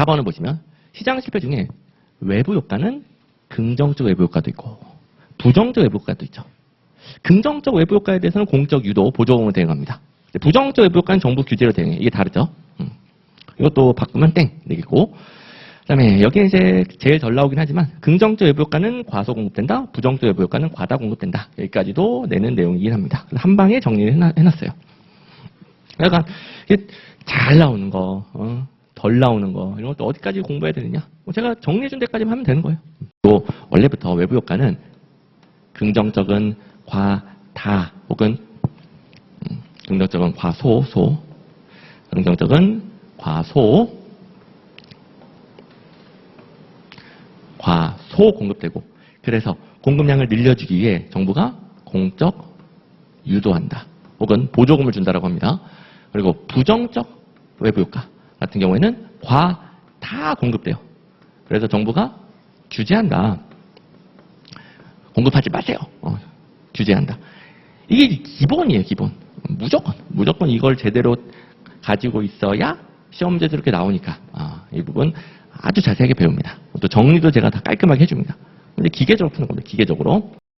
4번을 보시면 시장 실패 중에 외부 효과는 긍정적 외부 효과도 있고 부정적 외부 효과도 있죠. 긍정적 외부 효과에 대해서는 공적 유도 보조금을 대응합니다. 부정적 외부 효과는 정부 규제로 대응해. 이게 다르죠. 음. 이것도 바꾸면 땡 되겠고. 그다음에 여기 이제 제일 덜 나오긴 하지만 긍정적 외부 효과는 과소 공급된다, 부정적 외부 효과는 과다 공급된다. 여기까지도 내는 내용이긴 합니다. 한 방에 정리를 해놨, 해놨어요. 약간 이게 잘 나오는 거, 어, 덜 나오는 거 이런 것도 어디까지 공부해야 되느냐? 뭐 제가 정리해준 데까지만 하면 되는 거예요. 또 원래부터 외부 효과는 긍정적은 과다 혹은 음, 긍정적은 과소 소, 긍정적은 과소 과소 공급되고 그래서 공급량을 늘려주기 위해 정부가 공적 유도한다 혹은 보조금을 준다라고 합니다. 그리고 부정적 외부 효과 같은 경우에는 과 다 공급돼요. 그래서 정부가 규제한다. 공급하지 마세요. 어, 규제한다. 이게 기본이에요, 기본. 무조건. 무조건 이걸 제대로 가지고 있어야 시험제도 이렇게 나오니까. 아, 이 부분 아주 자세하게 배웁니다. 또 정리도 제가 다 깔끔하게 해줍니다. 근데 기계적으로 푸는 겁니다, 기계적으로.